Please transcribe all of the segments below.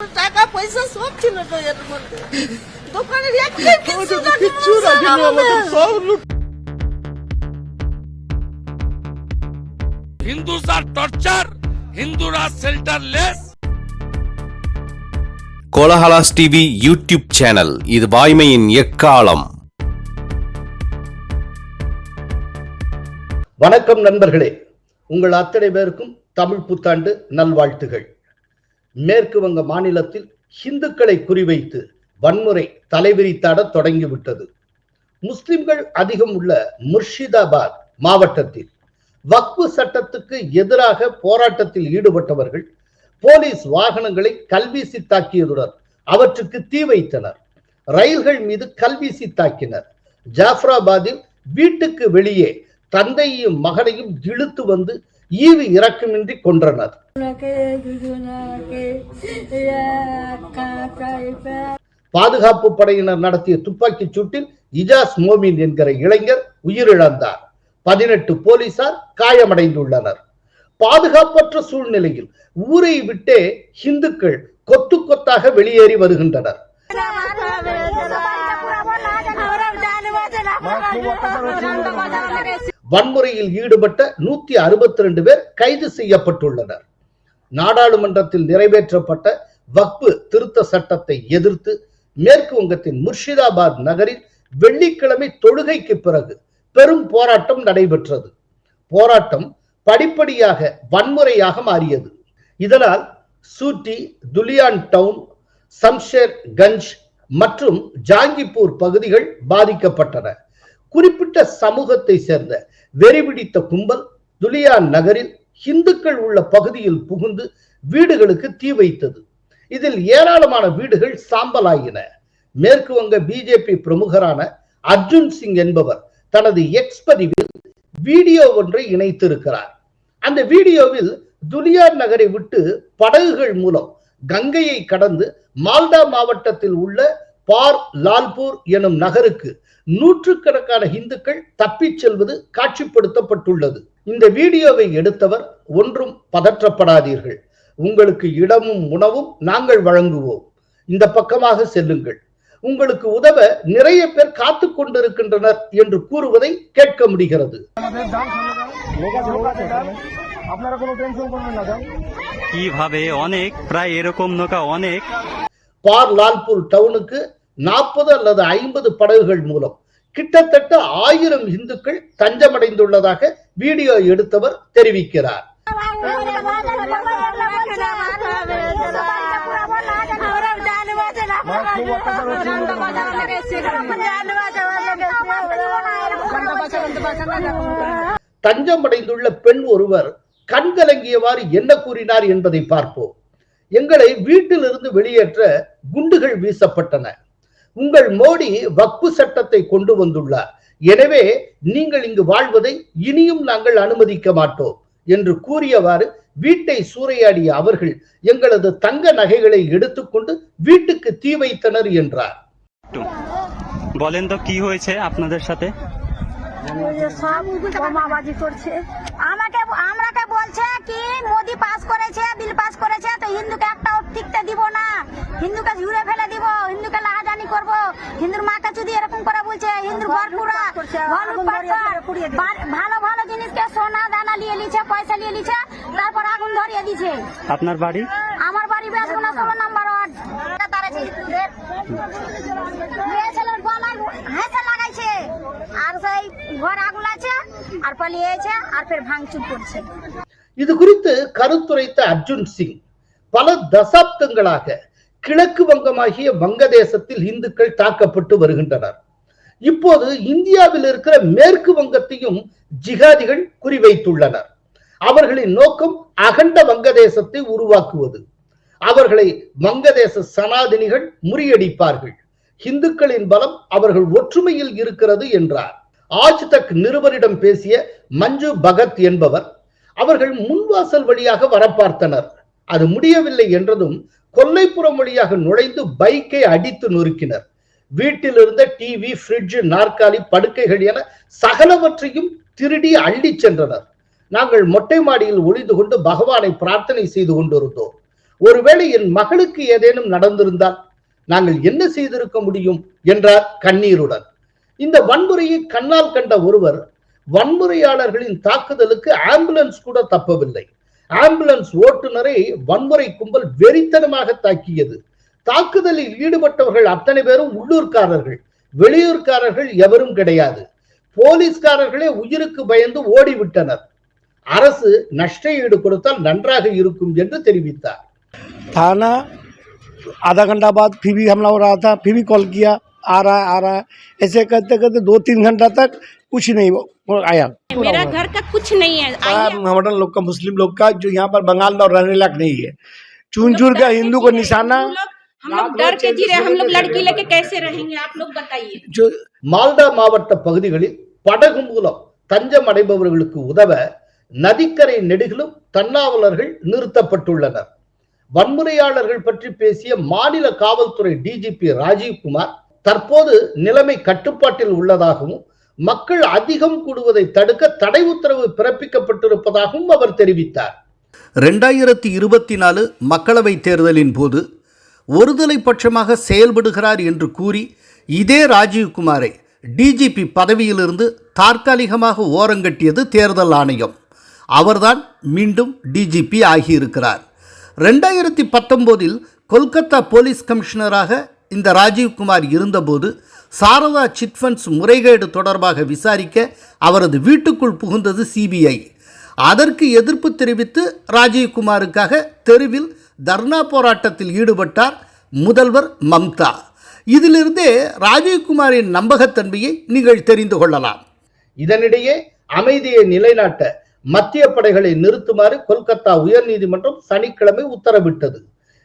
টাকা পয়সা সব ছিল তো এর মধ্যে দোকানের একটা কিছু কিচ্ছু রাখিনি আমাদের সব লুট Hindus are torture, Hindus are shelterless. Kolahalas TV YouTube channel இது வாய்மையின் எக்காலம் வணக்கம் நண்பர்களே உங்கள் அத்தனை பேருக்கும் தமிழ் புத்தாண்டு நல்வாழ்த்துகள் மேற்கு வங்க மாநிலத்தில் இந்துக்களை குறிவைத்து வன்முறை தலைவிரித்தாட தொடங்கிவிட்டது. முஸ்லிம்கள் அதிகம் உள்ள முர்ஷிதாபாத் மாவட்டத்தில் வக்பு சட்டத்துக்கு எதிராக போராட்டத்தில் ஈடுபட்டவர்கள் போலீஸ் வாகனங்களை கல்வீசி தாக்கியதுடன் அவற்றுக்கு தீ வைத்தனர். ரயில்கள் மீது கல்வீசி தாக்கினர். ஜாஃப்ராபாத்தில் வீட்டுக்கு வெளியே தந்தையையும் மகனையும் இழுத்து வந்து ஈவு இரக்கமின்றி கொன்றனர் பாதுகாப்பு படையினர் நடத்திய துப்பாக்கிச் சூட்டில் இஜாஸ் மோமின் என்கிற இளைஞர் உயிரிழந்தார் பதினெட்டு போலீசார் காயமடைந்துள்ளனர் பாதுகாப்பற்ற சூழ்நிலையில் ஊரை விட்டே இந்துக்கள் கொத்து கொத்தாக வெளியேறி வருகின்றனர் வன்முறையில் ஈடுபட்ட நூத்தி அறுபத்தி ரெண்டு பேர் கைது செய்யப்பட்டுள்ளனர். நாடாளுமன்றத்தில் நிறைவேற்றப்பட்ட வக்பு திருத்த சட்டத்தை எதிர்த்து மேற்கு வங்கத்தின் முர்ஷிதாபாத் நகரில் வெள்ளிக்கிழமை தொழுகைக்கு பிறகு பெரும் போராட்டம் நடைபெற்றது. போராட்டம் படிப்படியாக வன்முறையாக மாறியது. இதனால் சூட்டி துலியான் டவுன் சம்ஷேர் கஞ்ச் மற்றும் ஜாங்கிப்பூர் பகுதிகள் பாதிக்கப்பட்டன. குறிப்பிட்ட சமூகத்தை சேர்ந்த வெறிபிடித்த கும்பல் துலியான் நகரில் இந்துக்கள் உள்ள பகுதியில் புகுந்து வீடுகளுக்கு தீ வைத்தது. இதில் ஏராளமான வீடுகள் சாம்பலாயின. மேற்கு வங்க பிஜேபி பிரமுகரான அர்ஜுன் சிங் என்பவர் தனது எக்ஸ் பதிவில் வீடியோ ஒன்றை இணைத்திருக்கிறார். அந்த வீடியோவில் துலியார் நகரை விட்டு படகுகள் மூலம் கங்கையை கடந்து மால்டா மாவட்டத்தில் உள்ள பார் லால்பூர் எனும் நகருக்கு நூற்றுக்கணக்கான இந்துக்கள் தப்பிச் செல்வது காட்சிப்படுத்தப்பட்டுள்ளது இந்த வீடியோவை எடுத்தவர் ஒன்றும் பதற்றப்படாதீர்கள் உங்களுக்கு இடமும் உணவும் நாங்கள் வழங்குவோம் இந்த பக்கமாக செல்லுங்கள் உங்களுக்கு உதவ நிறைய பேர் காத்து கொண்டிருக்கின்றனர் என்று கூறுவதை கேட்க முடிகிறது আপনারা কোনো টেনশন করবেন না স্যার কিভাবে অনেক প্রায় এরকম নৌকা অনেক பார் லால்பூர் டவுனுக்கு நாற்பது அல்லது ஐம்பது படகுகள் மூலம். கிட்டத்தட்ட ஆயிரம் இந்துக்கள் தஞ்சமடைந்துள்ளதாக வீடியோ எடுத்தவர் தெரிவிக்கிறார். தஞ்சமடைந்துள்ள பெண் ஒருவர் கண்கலங்கியவாறு என்ன கூறினார் என்பதை பார்ப்போம். எங்களை வீட்டிலிருந்து வெளியேற்ற குண்டுகள் வீசப்பட்டன. உங்கள் மோடி வக்பு சட்டத்தை கொண்டு வந்துள்ளார் எனவே நீங்கள் இங்கு வாழ்வதை இனியும் நாங்கள் அனுமதிக்க மாட்டோம் என்று கூறியவாறு வீட்டை சூறையாடிய அவர்கள் எங்களது தங்க நகைகளை எடுத்துக்கொண்டு வீட்டுக்கு தீ வைத்தனர் என்றார் একটু বলেন তো কি হয়েছে আপনাদের সাথে সব বোমাবাজি করছে। আমাকে আমরাকে বলছে কি মোদি পাস করেছে বিল পাস করেছে তো হিন্দুকে একটাও টিকতে দিব না। হিন্দুকে ঝুড়ে ফেলে দিব হিন্দুকে লাহাজানি করব। হিন্দুর মাকে যদি এরকম করে বলছে হিন্দুর ঘর পুরা ভালো ভালো জিনিসকে সোনা দানা নিয়ে নিছে পয়সা নিয়ে নিছে তারপর আগুন ধরিয়ে দিছে। আপনার বাড়ি? আমার বাড়ি বেসগুনা ষোলো নাম্বার ওয়ার্ড। তারা ঘর আগুন আছে আর পালিয়েছে আর ফের ভাঙচুর করছে இது குறித்து கருத்துரைத்த அர்ஜுன் சிங் பல தசாப்தங்களாக கிழக்கு வங்கமாகிய வங்கதேசத்தில் இந்துக்கள் தாக்கப்பட்டு வருகின்றனர் இப்போது இந்தியாவில் இருக்கிற மேற்கு வங்கத்தையும் ஜிகாதிகள் குறிவைத்துள்ளனர் அவர்களின் நோக்கம் அகண்ட வங்கதேசத்தை உருவாக்குவது அவர்களை வங்கதேச சனாதினிகள் முறியடிப்பார்கள் இந்துக்களின் பலம் அவர்கள் ஒற்றுமையில் இருக்கிறது என்றார் ஆஜ் தக் நிருபரிடம் பேசிய மஞ்சு பகத் என்பவர் அவர்கள் முன்வாசல் வழியாக வரப்பார்த்தனர். அது முடியவில்லை என்றதும் கொல்லைப்புறம் வழியாக நுழைந்து பைக்கை அடித்து நொறுக்கினர். வீட்டில் இருந்த டிவி ஃப்ரிட்ஜ் நாற்காலி படுக்கைகள் என சகலவற்றையும் திருடி அள்ளிச் சென்றனர். நாங்கள் மொட்டை மாடியில் ஒளிந்து கொண்டு பகவானை பிரார்த்தனை செய்து கொண்டிருந்தோம். ஒருவேளை என் மகளுக்கு ஏதேனும் நடந்திருந்தால் நாங்கள் என்ன செய்திருக்க முடியும்? என்றார் கண்ணீருடன். இந்த வன்முறையை கண்ணால் கண்ட ஒருவர் வன்முறையாளர்களின் தாக்குதலுக்கு ஆம்புலன்ஸ் கூட தப்பவில்லை ஆம்புலன்ஸ் ஓட்டுநரை வன்முறை கும்பல் வெறித்தனமாக தாக்கியது தாக்குதலில் ஈடுபட்டவர்கள் அத்தனை பேரும் உள்ளூர்காரர்கள் வெளியூர்காரர்கள் எவரும் கிடையாது போலீஸ்காரர்களே உயிருக்கு பயந்து ஓடிவிட்டனர் அரசு நஷ்ட ஈடு கொடுத்தால் நன்றாக இருக்கும் என்று தெரிவித்தார் थाना आधा घंटा बाद फिर भी हमला हो रहा था फिर भी कॉल किया आ रहा है आ रहा है ऐसे करते करते दो तीन घंटा तक कुछ नहीं वो आया मेरा घर का कुछ नहीं है आइए मोहम्मदन लोग का मुस्लिम लोग का जो यहाँ पर बंगाल में रहने लायक नहीं है चून चूर का हिंदू को निशाना हम लोग डर के जी रहे हम लोग लड़की लेके कैसे रहेंगे आप लोग बताइए जो மால்டா மாவட்ட பகுதிகளில் படகு மூலம் தஞ்சம் அடைபவர்களுக்கு உதவ நதிக்கரை நெடுகிலும் தன்னாவலர்கள் நிறுத்தப்பட்டுள்ளனர் வன்முறையாளர்கள் பற்றி பேசிய மாநில காவல்துறை டிஜிபி ராஜீவ்குமார் தற்போது நிலைமை கட்டுப்பாட்டில் உள்ளதாகவும் மக்கள் அதிகம் கூடுவதை தடுக்க தடை உத்தரவு பிறப்பிக்கப்பட்டிருப்பதாகவும் அவர் தெரிவித்தார். ரெண்டாயிரத்தி இருபத்தி நாலு மக்களவை தேர்தலின் போது ஒருதலை பட்சமாக செயல்படுகிறார் என்று கூறி இதே ராஜீவ்குமாரை டிஜிபி பதவியிலிருந்து தற்காலிகமாக ஓரங்கட்டியது தேர்தல் ஆணையம். அவர்தான் மீண்டும் டிஜிபி ஆகியிருக்கிறார். ரெண்டாயிரத்தி பத்தொம்போதில் கொல்கத்தா போலீஸ் கமிஷனராக இந்த ராஜீவ்குமார் இருந்தபோது சாரதா சிட்ஃபண்ட்ஸ் முறைகேடு தொடர்பாக விசாரிக்க அவரது வீட்டுக்குள் புகுந்தது சிபிஐ. அதற்கு எதிர்ப்பு தெரிவித்து ராஜீவ்குமாருக்காக தெருவில் தர்ணா போராட்டத்தில் ஈடுபட்டார் முதல்வர் மம்தா. இதிலிருந்தே ராஜீவ்குமாரின் நம்பகத்தன்மையை நீங்கள் தெரிந்து கொள்ளலாம். இதனிடையே அமைதியை நிலைநாட்ட மத்திய படைகளை நிறுத்துமாறு கொல்கத்தா உயர்நீதிமன்றம் சனிக்கிழமை உத்தரவிட்டது.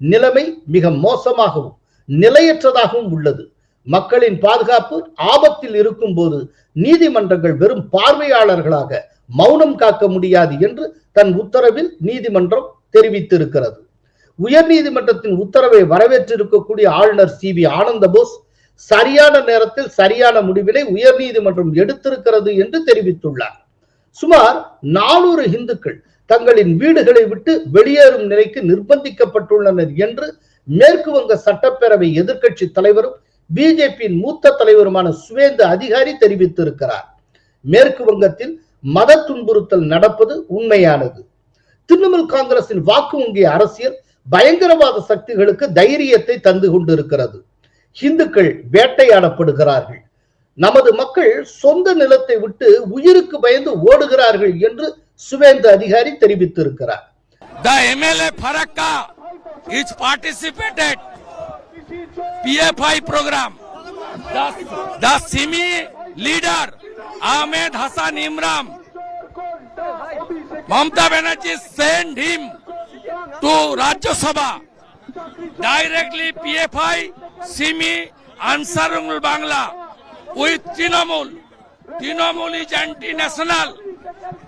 நிலைமை மிக மோசமாகவும் நிலையற்றதாகவும் உள்ளது. மக்களின் பாதுகாப்பு ஆபத்தில் இருக்கும்போது நீதிமன்றங்கள் வெறும் பார்வையாளர்களாக மௌனம் காக்க முடியாது என்று தன் உத்தரவில் நீதிமன்றம் தெரிவித்திருக்கிறது. உயர்நீதிமன்றத்தின் உத்தரவை வரவேற்றிருக்கக்கூடிய ஆளுநர் சி. வி. ஆனந்த போஸ் சரியான நேரத்தில் சரியான முடிவினை உயர்நீதிமன்றம் எடுத்திருக்கிறது என்று தெரிவித்துள்ளார். சுமார் நானூறு இந்துக்கள் தங்களின் வீடுகளை விட்டு வெளியேறும் நிலைக்கு நிர்பந்திக்கப்பட்டுள்ளனர் என்று மேற்கு வங்க சட்டப்பேரவை எதிர்க்கட்சி தலைவரும் பிஜேபியின் மூத்த தலைவருமான சுவேந்து அதிகாரி தெரிவித்திருக்கிறார். மேற்கு வங்கத்தில் மத துன்புறுத்தல் நடப்பது உண்மையானது. திரிணாமுல் காங்கிரசின் வாக்கு வங்கி அரசியல் பயங்கரவாத சக்திகளுக்கு தைரியத்தை தந்து கொண்டிருக்கிறது. இந்துக்கள் வேட்டையாடப்படுகிறார்கள். நமது மக்கள் சொந்த நிலத்தை விட்டு உயிருக்கு பயந்து ஓடுகிறார்கள் என்று சுவேந்த அதிகாரி தெரிவித்திருக்கிறார். Is participated PFI program. The, the Simi leader Ahmed Hassan Imram. Mamta Banerjee sent him to Rajya Sabha. Directly PFI Simi Ansarul Bangla with Trinamool. Trinamool is anti-national.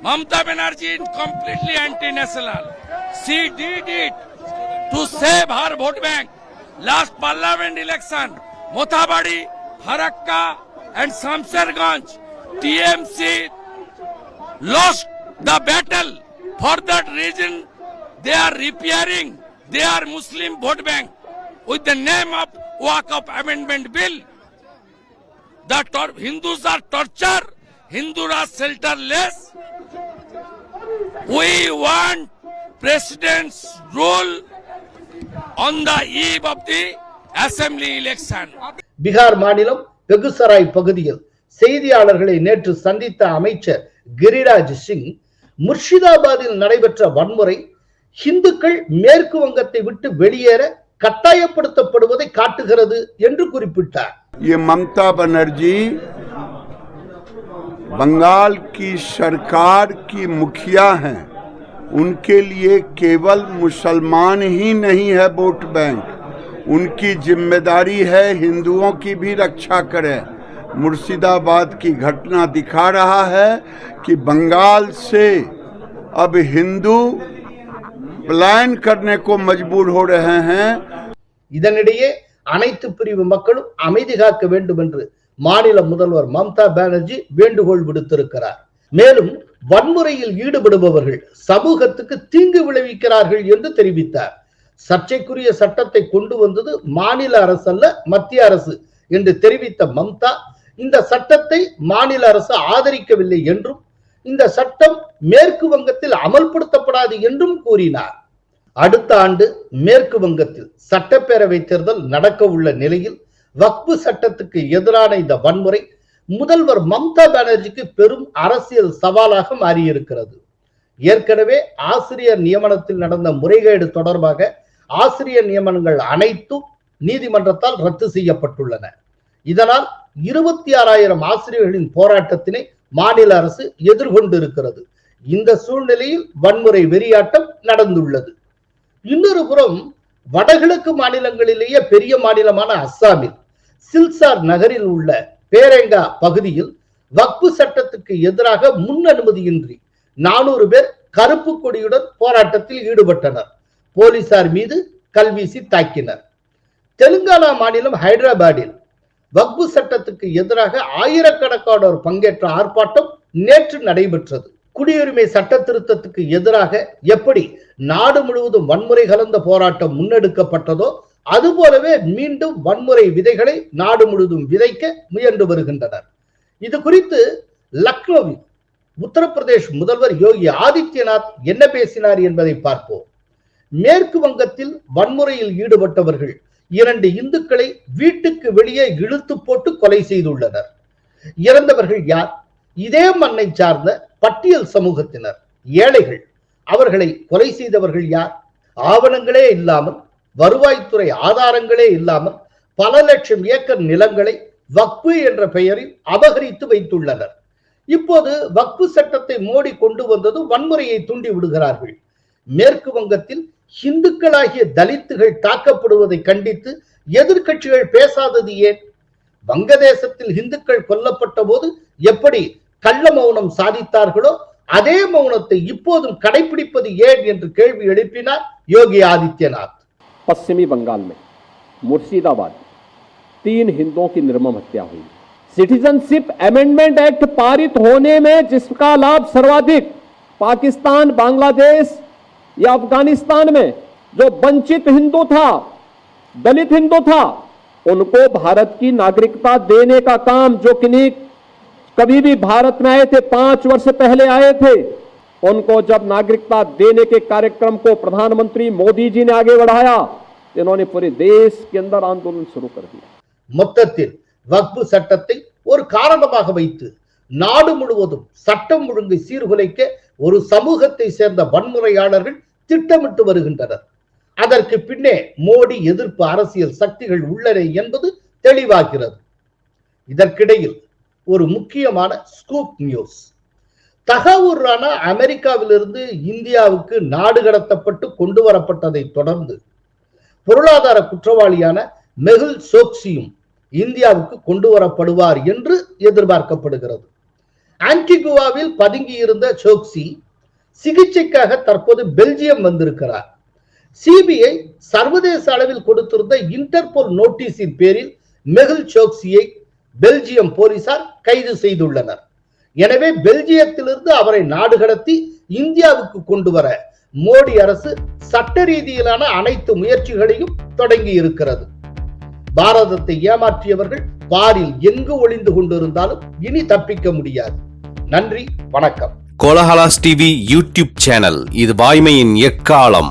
Mamta Banerjee is completely anti-national. She did it to save her vote bank. Last parliament election, Mothabadi, Farakka and Samsarganj, TMC lost the battle. For that reason, they are repairing their Muslim vote bank with the name of Waqf Amendment Bill. The tor- Hindus are tortured, Hindus are shelterless. We want president's rule on the eve of the assembly election. Bihar மாநிலம் பெகுசராய் பகுதியில் செய்தியாளர்களை நேற்று சந்தித்த அமைச்சர் கிரிராஜ் சிங் முர்ஷிதாபாத்தில் நடைபெற்ற வன்முறை இந்துக்கள் மேற்கு வங்கத்தை விட்டு வெளியேற கட்டாயப்படுத்தப்படுவதை காட்டுகிறது என்று குறிப்பிட்டார் ये ममता बनर्जी बंगाल की सरकार की मुखिया हैं उनके लिए केवल मुसलमान ही नहीं है वोट बैंक उनकी जिम्मेदारी है हिंदुओं की भी रक्षा करें मुर्शिदाबाद की घटना दिखा रहा है कि बंगाल से अब हिंदू पलायन करने को मजबूर हो रहे हैं இதனிடையே அனைத்து பிரிவு மக்களும் அமைதி காக்க வேண்டும் என்று மாநில முதல்வர் மம்தா பானர்ஜி வேண்டுகோள் விடுத்திருக்கிறார் மேலும் வன்முறையில் ஈடுபடுபவர்கள் சமூகத்துக்கு தீங்கு விளைவிக்கிறார்கள் என்று தெரிவித்தார். சர்ச்சைக்குரிய சட்டத்தை கொண்டு வந்தது மாநில அரசு அல்ல மத்திய அரசு என்று தெரிவித்த மம்தா இந்த சட்டத்தை மாநில அரசு ஆதரிக்கவில்லை என்றும் இந்த சட்டம் மேற்கு வங்கத்தில் அமல்படுத்தப்படாது என்றும் கூறினார். அடுத்த ஆண்டு மேற்கு வங்கத்தில் சட்டப்பேரவை தேர்தல் நடக்க உள்ள நிலையில் வக்பு சட்டத்துக்கு எதிரான இந்த வன்முறை முதல்வர் மம்தா பானர்ஜிக்கு பெரும் அரசியல் சவாலாக மாறியிருக்கிறது. ஏற்கனவே ஆசிரியர் நியமனத்தில் நடந்த முறைகேடு தொடர்பாக ஆசிரியர் நியமனங்கள் அனைத்தும் நீதிமன்றத்தால் ரத்து செய்யப்பட்டுள்ளன. இதனால் இருபத்தி ஆறாயிரம் ஆசிரியர்களின் போராட்டத்தினை மாநில அரசு எதிர்கொண்டிருக்கிறது. இந்த சூழ்நிலையில் வன்முறை வெறியாட்டம் நடந்துள்ளது. இன்னொரு புறம் வடகிழக்கு மாநிலங்களிலேயே பெரிய மாநிலமான அஸ்ஸாமில் சில்சார் நகரில் உள்ள பேரெங்கா பகுதியில் வக்பு சட்டத்துக்கு எதிராக முன் அனுமதியின்றி நானூறு பேர் கருப்பு கொடியுடன் போராட்டத்தில் ஈடுபட்டனர். போலீசார் மீது கல்வீசி தாக்கினர். தெலுங்கானா மாநிலம் ஹைதராபாத்தில் வக்பு சட்டத்துக்கு எதிராக ஆயிரக்கணக்கானோர் பங்கேற்ற ஆர்ப்பாட்டம் நேற்று நடைபெற்றது. குடியுரிமை சட்ட திருத்தத்துக்கு எதிராக எப்படி நாடு முழுவதும் வன்முறை கலந்த போராட்டம் முன்னெடுக்கப்பட்டதோ அதுபோலவே மீண்டும் வன்முறை விதைகளை நாடு முழுவதும் விதைக்க முயன்று வருகின்றனர். இது குறித்து லக்னோவில் உத்தரப்பிரதேஷ் முதல்வர் யோகி ஆதித்யநாத் என்ன பேசினார் என்பதை பார்ப்போம். மேற்கு வங்கத்தில் வன்முறையில் ஈடுபட்டவர்கள் இரண்டு இந்துக்களை வீட்டுக்கு வெளியே இழுத்து போட்டு கொலை செய்துள்ளனர். இறந்தவர்கள் யார்? இதே மண்ணை சார்ந்த பட்டியல் சமூகத்தினர் ஏழைகள். அவர்களை கொலை செய்தவர்கள் யார்? ஆவணங்களே இல்லாமல் வருவாய்த்துறை ஆதாரங்களே இல்லாமல் பல லட்சம் ஏக்கர் நிலங்களை வக்பு என்ற பெயரில் அபகரித்து வைத்துள்ளனர். இப்போது வக்பு சட்டத்தை மோடி கொண்டு வந்தது வன்முறையை தூண்டி விடுகிறார்கள். மேற்கு வங்கத்தில் இந்துக்களாகிய தலித்துகள் தாக்கப்படுவதை கண்டித்து எதிர்க்கட்சிகள் பேசாதது ஏன்? வங்கதேசத்தில் இந்துக்கள் கொல்லப்பட்ட போது எப்படி கள்ள மௌனம் சாதித்தார்களோ அதே மௌனத்தை இப்போதும் கடைபிடிப்பது ஏன் என்று கேள்வி எழுப்பினார் யோகி ஆதித்யநாத். पश्चिमी बंगाल में, मुर्शिदाबाद तीन हिंदुओं की निर्मम हत्या हुई। सिटीजनशिप अमेंडमेंट एक्ट पारित होने में जिसका लाभ सर्वाधिक, पाकिस्तान, बांग्लादेश या अफ़गानिस्तान में, जो वंचित हिंदू था, दलित हिंदू था, उनको भारत की नागरिकता देने का काम जो किन्हीं कभी भी भारत में आए थे, पाँच वर्ष पहले आए थे, उनको जब नागरिकता देने के कार्यक्रम को प्रधानमंत्री मोदी जी ने आगे बढ़ाया इन्होंने पूरे देश के अंदर आंदोलन शुरू कर दिया மொத்தத்தில் வக்பு சட்டத்தை ஒரு காரணமாக வைத்து நாடு முழுவதும் சட்டம் ஒழுங்கை சீர்குலைக்க ஒரு சமூகத்தை சேர்ந்த வன்முறையாளர்கள் திட்டமிட்டு வருகின்றனர் அதற்கு பின்னே மோடி எதிர்ப்பு அரசியல் சக்திகள் உள்ளன என்பது தெளிவாகிறது இதற்கிடையில் ஒரு முக்கியமான ஸ்கூப் நியூஸ் தகவூர் ராணா அமெரிக்காவிலிருந்து இந்தியாவுக்கு நாடு கடத்தப்பட்டு கொண்டு வரப்பட்டதை தொடர்ந்து பொருளாதார குற்றவாளியான மெகுல் சோக்சியும் இந்தியாவுக்கு கொண்டு வரப்படுவார் என்று எதிர்பார்க்கப்படுகிறது. ஆன்டிகுவாவில் பதுங்கியிருந்த சோக்சி சிகிச்சைக்காக தற்போது பெல்ஜியம் வந்திருக்கிறார். சிபிஐ சர்வதேச அளவில் கொடுத்திருந்த இன்டர்போல் நோட்டீஸின் பேரில் மெகுல் சோக்சியை பெல்ஜியம் போலீசார் கைது செய்துள்ளனர். எனவே பெல்ஜியத்திலிருந்து அவரை நாடு கடத்தி இந்தியாவுக்கு கொண்டு வர மோடி அரசு சட்ட ரீதியிலான அனைத்து முயற்சிகளையும் தொடங்கி இருக்கிறது பாரதத்தை ஏமாற்றியவர்கள் பாரில் எங்கு ஒளிந்து கொண்டிருந்தாலும் இனி தப்பிக்க முடியாது. நன்றி வணக்கம். கோலஹலாஸ் டிவி யூடியூப் சேனல் இது வாய்மையின் எக்காலம்.